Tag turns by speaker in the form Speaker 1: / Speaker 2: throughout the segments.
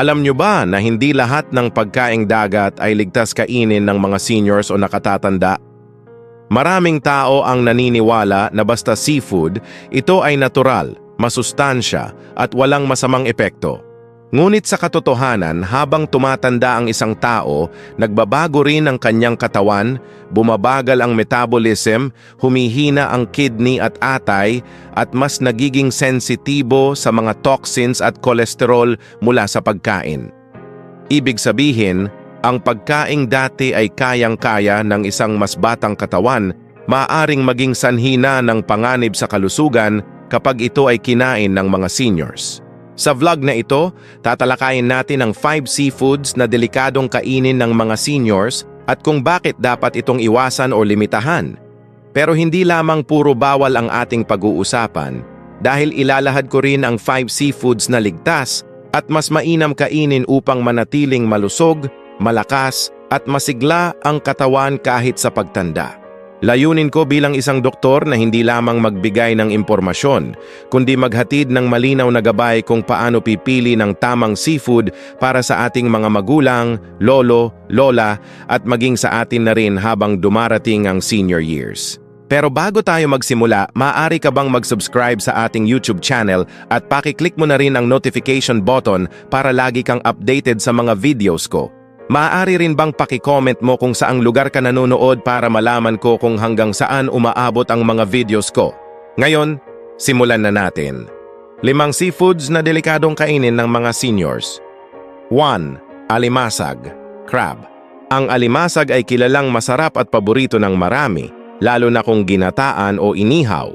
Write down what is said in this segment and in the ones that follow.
Speaker 1: Alam nyo ba na hindi lahat ng pagkaing dagat ay ligtas kainin ng mga seniors o nakatatanda? Maraming tao ang naniniwala na basta seafood, ito ay natural, masustansya at walang masamang epekto. Ngunit sa katotohanan, habang tumatanda ang isang tao, nagbabago rin ang kanyang katawan, bumabagal ang metabolism, humihina ang kidney at atay, at mas nagiging sensitibo sa mga toxins at kolesterol mula sa pagkain. Ibig sabihin, ang pagkaing dati ay kayang-kaya ng isang mas batang katawan, maaring maging sanhina ng panganib sa kalusugan kapag ito ay kinain ng mga seniors. Sa vlog na ito, tatalakayin natin ang 5 seafoods na delikadong kainin ng mga seniors at kung bakit dapat itong iwasan o limitahan. Pero hindi lamang puro bawal ang ating pag-uusapan dahil ilalahad ko rin ang 5 seafoods na ligtas at mas mainam kainin upang manatiling malusog, malakas at masigla ang katawan kahit sa pagtanda. Layunin ko bilang isang doktor na hindi lamang magbigay ng impormasyon, kundi maghatid ng malinaw na gabay kung paano pipili ng tamang seafood para sa ating mga magulang, lolo, lola at maging sa atin na rin habang dumarating ang senior years. Pero bago tayo magsimula, maaari ka bang mag-subscribe sa ating YouTube channel at pakiclick mo na rin ang notification button para lagi kang updated sa mga videos ko. Maaari rin bang paki-comment mo kung saang lugar ka nanonood para malaman ko kung hanggang saan umaabot ang mga videos ko. Ngayon, simulan na natin. Limang seafoods na delikadong kainin ng mga seniors. 1. Alimasag, crab. Ang alimasag ay kilalang masarap at paborito ng marami, lalo na kung ginataan o inihaw.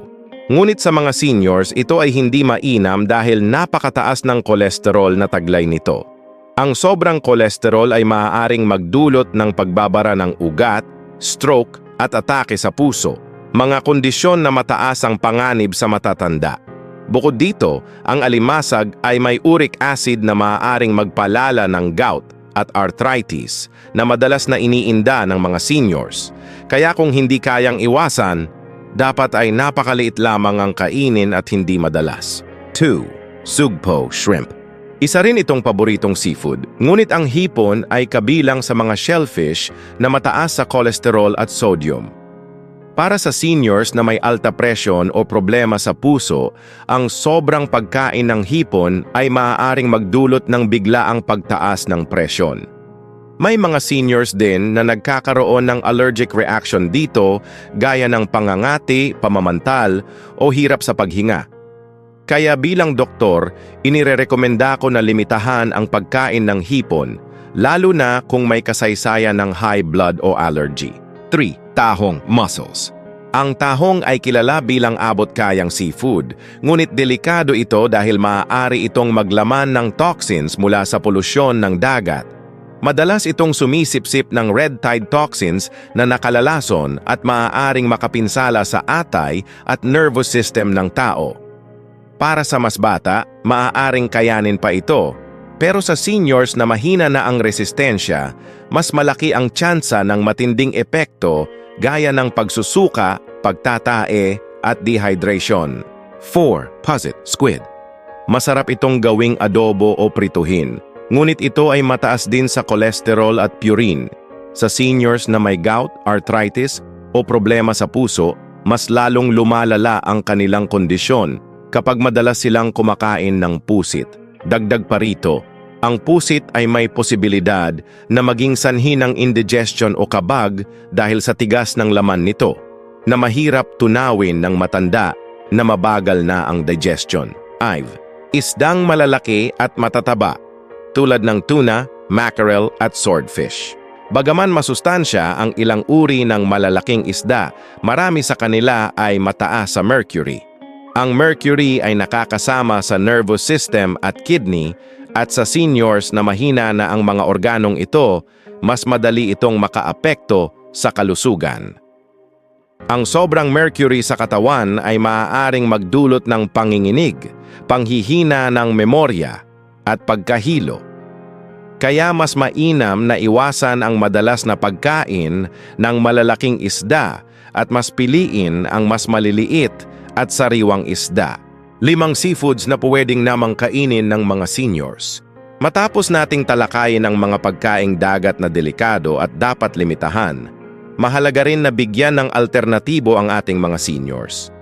Speaker 1: Ngunit sa mga seniors, ito ay hindi mainam dahil napakataas ng kolesterol na taglay nito. Ang sobrang kolesterol ay maaaring magdulot ng pagbabara ng ugat, stroke at atake sa puso, mga kondisyon na mataas ang panganib sa matatanda. Bukod dito, ang alimasag ay may uric acid na maaaring magpalala ng gout at arthritis na madalas na iniinda ng mga seniors. Kaya kung hindi kayang iwasan, dapat ay napakaliit lamang ang kainin at hindi madalas. 2. Sugpo Shrimp isa rin itong paboritong seafood, ngunit ang hipon ay kabilang sa mga shellfish na mataas sa kolesterol at sodium. Para sa seniors na may alta presyon o problema sa puso, ang sobrang pagkain ng hipon ay maaaring magdulot ng biglaang pagtaas ng presyon. May mga seniors din na nagkakaroon ng allergic reaction dito gaya ng pangangati, pamamantal o hirap sa paghinga. Kaya bilang doktor, inirerekomenda ko na limitahan ang pagkain ng hipon, lalo na kung may kasaysayan ng high blood o allergy. 3. Tahong mussels. Ang tahong ay kilala bilang abot-kayang seafood, ngunit delikado ito dahil maaari itong maglaman ng toxins mula sa polusyon ng dagat. Madalas itong sumisipsip ng red tide toxins na nakalalason at maaaring makapinsala sa atay at nervous system ng tao. Para sa mas bata, maaaring kayanin pa ito. Pero sa seniors na mahina na ang resistensya, mas malaki ang tsansa ng matinding epekto gaya ng pagsusuka, pagtatae at dehydration. 4. Posset Squid Masarap itong gawing adobo o prituhin, ngunit ito ay mataas din sa kolesterol at purine. Sa seniors na may gout, arthritis o problema sa puso, mas lalong lumalala ang kanilang kondisyon kapag madalas silang kumakain ng pusit. Dagdag pa rito, ang pusit ay may posibilidad na maging sanhi ng indigestion o kabag dahil sa tigas ng laman nito, na mahirap tunawin ng matanda na mabagal na ang digestion. 5. Isdang malalaki at matataba, tulad ng tuna, mackerel at swordfish. Bagaman masustansya ang ilang uri ng malalaking isda, marami sa kanila ay mataas sa mercury. Ang mercury ay nakakasama sa nervous system at kidney at sa seniors na mahina na ang mga organong ito, mas madali itong makaapekto sa kalusugan. Ang sobrang mercury sa katawan ay maaaring magdulot ng panginginig, panghihina ng memorya, at pagkahilo. Kaya mas mainam na iwasan ang madalas na pagkain ng malalaking isda at mas piliin ang mas maliliit at sariwang isda. Limang seafoods na pwedeng namang kainin ng mga seniors. Matapos nating talakayin ang mga pagkaing dagat na delikado at dapat limitahan, mahalaga rin na bigyan ng alternatibo ang ating mga seniors.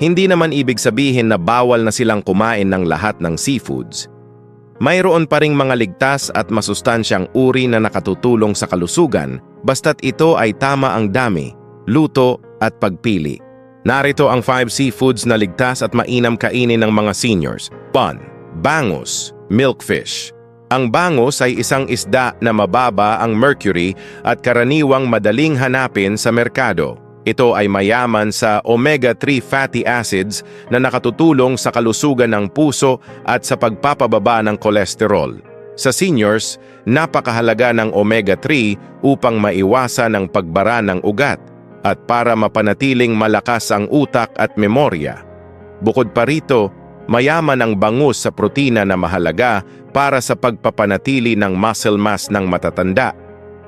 Speaker 1: Hindi naman ibig sabihin na bawal na silang kumain ng lahat ng seafoods. Mayroon pa ring mga ligtas at masustansyang uri na nakatutulong sa kalusugan basta't ito ay tama ang dami, luto at pagpili. Narito ang 5 seafoods na ligtas at mainam kainin ng mga seniors. 1. Bangus, milkfish. Ang bangus ay isang isda na mababa ang mercury at karaniwang madaling hanapin sa merkado. Ito ay mayaman sa omega-3 fatty acids na nakatutulong sa kalusugan ng puso at sa pagpapababa ng kolesterol. Sa seniors, napakahalaga ng omega-3 upang maiwasan ang pagbara ng ugat at para mapanatiling malakas ang utak at memorya. Bukod pa rito, mayaman ang bangus sa protina na mahalaga para sa pagpapanatili ng muscle mass ng matatanda,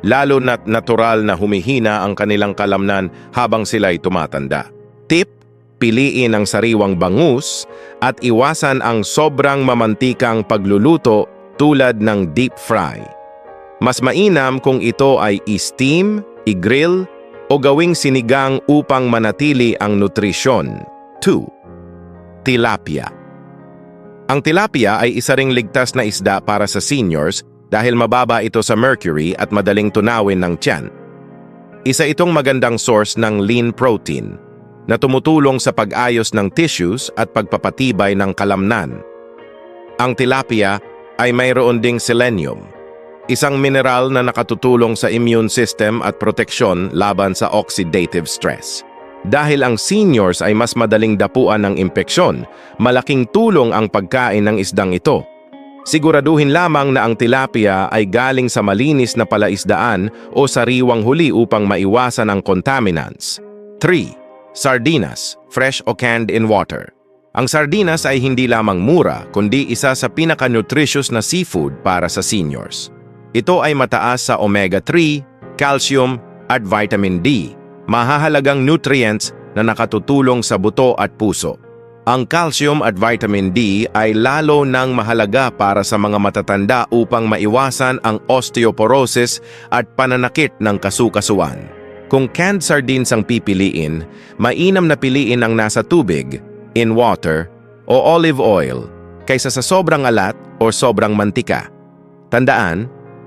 Speaker 1: lalo na't natural na humihina ang kanilang kalamnan habang sila'y tumatanda. Tip, piliin ang sariwang bangus at iwasan ang sobrang mamantikang pagluluto tulad ng deep fry. Mas mainam kung ito ay i-steam, i-grill, o gawing sinigang upang manatili ang nutrisyon. 2. Tilapia Ang tilapia ay isa ring ligtas na isda para sa seniors dahil mababa ito sa mercury at madaling tunawin ng tiyan. Isa itong magandang source ng lean protein na tumutulong sa pag-ayos ng tissues at pagpapatibay ng kalamnan. Ang tilapia ay mayroon ding selenium, isang mineral na nakatutulong sa immune system at proteksyon laban sa oxidative stress. Dahil ang seniors ay mas madaling dapuan ng impeksyon, malaking tulong ang pagkain ng isdang ito. Siguraduhin lamang na ang tilapia ay galing sa malinis na palaisdaan o sariwang huli upang maiwasan ang contaminants. 3. Sardinas, fresh o canned in water. Ang sardinas ay hindi lamang mura, kundi isa sa pinaka-nutritious na seafood para sa seniors. Ito ay mataas sa omega-3, calcium, at vitamin D, mahahalagang nutrients na nakatutulong sa buto at puso. Ang calcium at vitamin D ay lalo nang mahalaga para sa mga matatanda upang maiwasan ang osteoporosis at pananakit ng kasukasuan. Kung canned sardines ang pipiliin, mainam na piliin ang nasa tubig, in water, o olive oil kaysa sa sobrang alat o sobrang mantika. Tandaan,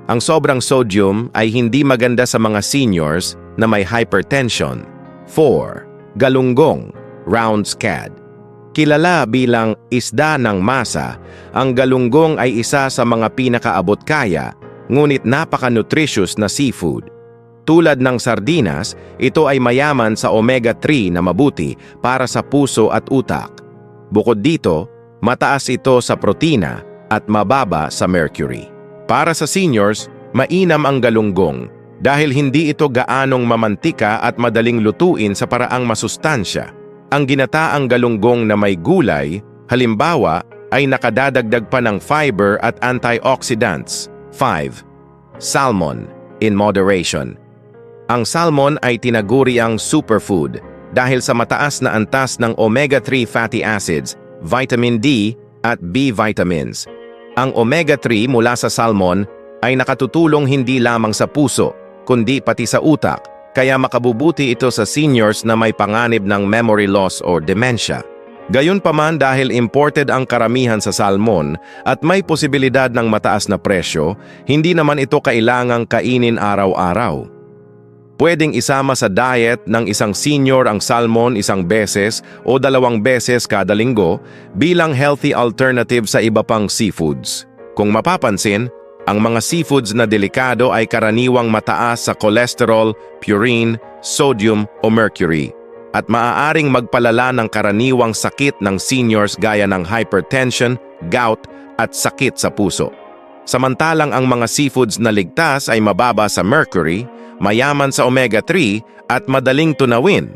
Speaker 1: ang sobrang sodium ay hindi maganda sa mga seniors na may hypertension. 4. Galunggong, round scad. Kilala bilang isda ng masa, ang galunggong ay isa sa mga pinakaabot kaya, ngunit napaka-nutritious na seafood. Tulad ng sardinas, ito ay mayaman sa omega-3 na mabuti para sa puso at utak. Bukod dito, mataas ito sa protina at mababa sa mercury. Para sa seniors, mainam ang galunggong dahil hindi ito gaanong mamantika at madaling lutuin sa paraang masustansya. Ang ginataang galunggong na may gulay, halimbawa, ay nakadadagdag pa ng fiber at antioxidants. 5. Salmon, in moderation. Ang salmon ay tinaguri ang superfood dahil sa mataas na antas ng omega-3 fatty acids, vitamin D at B vitamins ang omega-3 mula sa salmon ay nakatutulong hindi lamang sa puso, kundi pati sa utak, kaya makabubuti ito sa seniors na may panganib ng memory loss or dementia. Gayunpaman dahil imported ang karamihan sa salmon at may posibilidad ng mataas na presyo, hindi naman ito kailangang kainin araw-araw. Pwedeng isama sa diet ng isang senior ang salmon isang beses o dalawang beses kada linggo bilang healthy alternative sa iba pang seafoods. Kung mapapansin, ang mga seafoods na delikado ay karaniwang mataas sa cholesterol, purine, sodium o mercury at maaaring magpalala ng karaniwang sakit ng seniors gaya ng hypertension, gout at sakit sa puso. Samantalang ang mga seafoods na ligtas ay mababa sa mercury, mayaman sa omega-3 at madaling tunawin,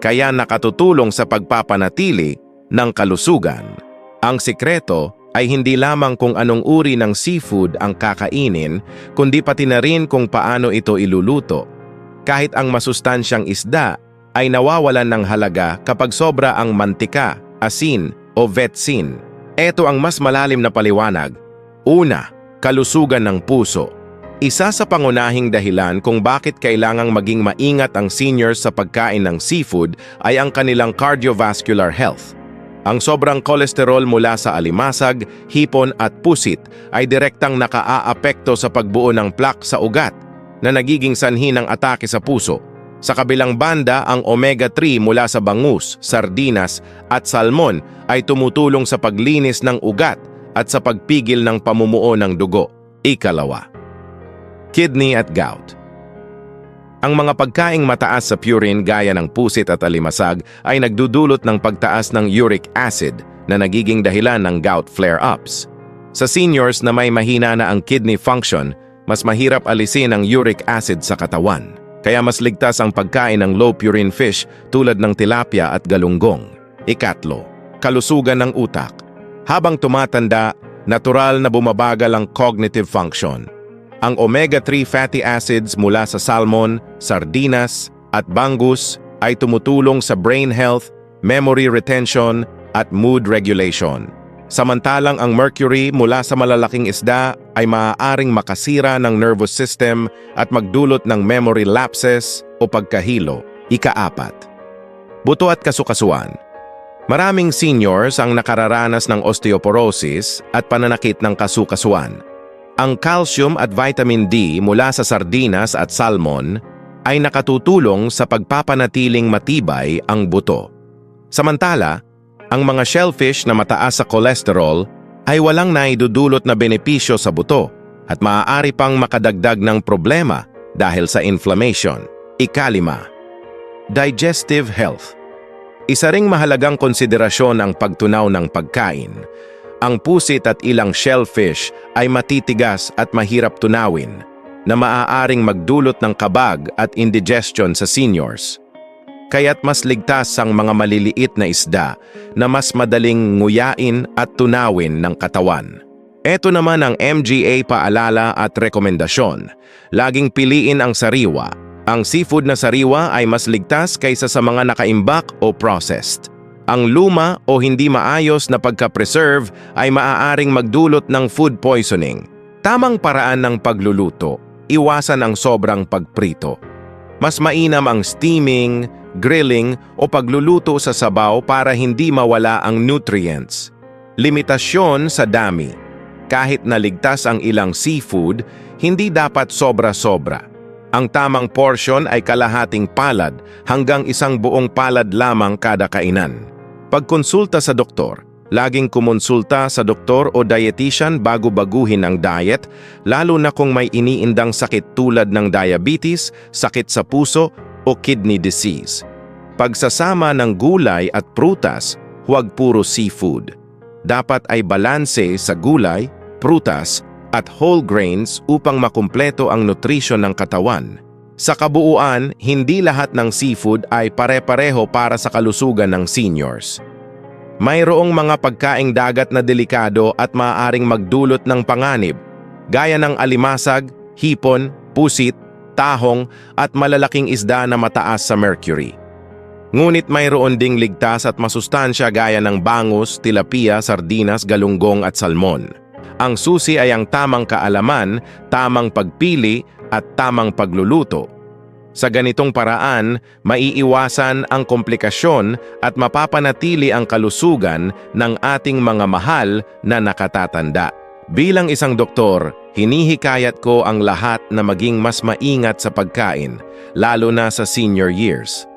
Speaker 1: kaya nakatutulong sa pagpapanatili ng kalusugan. Ang sikreto ay hindi lamang kung anong uri ng seafood ang kakainin, kundi pati na rin kung paano ito iluluto. Kahit ang masustansyang isda ay nawawalan ng halaga kapag sobra ang mantika, asin o vetsin. Ito ang mas malalim na paliwanag. Una, kalusugan ng puso. Isa sa pangunahing dahilan kung bakit kailangang maging maingat ang seniors sa pagkain ng seafood ay ang kanilang cardiovascular health. Ang sobrang kolesterol mula sa alimasag, hipon at pusit ay direktang nakaaapekto sa pagbuo ng plaque sa ugat na nagiging sanhi ng atake sa puso. Sa kabilang banda, ang omega-3 mula sa bangus, sardinas at salmon ay tumutulong sa paglinis ng ugat at sa pagpigil ng pamumuo ng dugo. Ikalawa, kidney at gout. Ang mga pagkaing mataas sa purine gaya ng pusit at alimasag ay nagdudulot ng pagtaas ng uric acid na nagiging dahilan ng gout flare-ups. Sa seniors na may mahina na ang kidney function, mas mahirap alisin ang uric acid sa katawan. Kaya mas ligtas ang pagkain ng low purine fish tulad ng tilapia at galunggong. Ikatlo, kalusugan ng utak. Habang tumatanda, natural na bumabagal ang cognitive function. Ang omega-3 fatty acids mula sa salmon, sardinas, at bangus ay tumutulong sa brain health, memory retention, at mood regulation. Samantalang ang mercury mula sa malalaking isda ay maaaring makasira ng nervous system at magdulot ng memory lapses o pagkahilo. Ikaapat. Buto at kasukasuan. Maraming seniors ang nakararanas ng osteoporosis at pananakit ng kasukasuan. Ang calcium at vitamin D mula sa sardinas at salmon ay nakatutulong sa pagpapanatiling matibay ang buto. Samantala, ang mga shellfish na mataas sa cholesterol ay walang naidudulot na benepisyo sa buto at maaari pang makadagdag ng problema dahil sa inflammation. Ikalima, digestive health. Isa ring mahalagang konsiderasyon ang pagtunaw ng pagkain. Ang pusit at ilang shellfish ay matitigas at mahirap tunawin na maaaring magdulot ng kabag at indigestion sa seniors. Kaya't mas ligtas ang mga maliliit na isda na mas madaling nguyain at tunawin ng katawan. Ito naman ang MGA paalala at rekomendasyon. Laging piliin ang sariwa. Ang seafood na sariwa ay mas ligtas kaysa sa mga nakaimbak o processed. Ang luma o hindi maayos na pagka-preserve ay maaaring magdulot ng food poisoning. Tamang paraan ng pagluluto, iwasan ang sobrang pagprito. Mas mainam ang steaming, grilling o pagluluto sa sabaw para hindi mawala ang nutrients. Limitasyon sa dami. Kahit naligtas ang ilang seafood, hindi dapat sobra-sobra. Ang tamang portion ay kalahating palad hanggang isang buong palad lamang kada kainan. Pagkonsulta sa doktor, laging kumonsulta sa doktor o dietitian bago baguhin ang diet, lalo na kung may iniindang sakit tulad ng diabetes, sakit sa puso o kidney disease. Pagsasama ng gulay at prutas, huwag puro seafood. Dapat ay balanse sa gulay, prutas at whole grains upang makumpleto ang nutrisyon ng katawan. Sa kabuuan, hindi lahat ng seafood ay pare-pareho para sa kalusugan ng seniors. Mayroong mga pagkaing dagat na delikado at maaaring magdulot ng panganib, gaya ng alimasag, hipon, pusit, tahong at malalaking isda na mataas sa mercury. Ngunit mayroon ding ligtas at masustansya gaya ng bangus, tilapia, sardinas, galunggong at salmon. Ang susi ay ang tamang kaalaman, tamang pagpili at tamang pagluluto. Sa ganitong paraan, maiiwasan ang komplikasyon at mapapanatili ang kalusugan ng ating mga mahal na nakatatanda. Bilang isang doktor, hinihikayat ko ang lahat na maging mas maingat sa pagkain, lalo na sa senior years.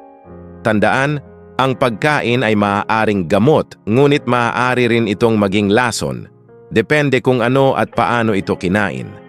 Speaker 1: Tandaan, ang pagkain ay maaaring gamot, ngunit maaari rin itong maging lason. Depende kung ano at paano ito kinain.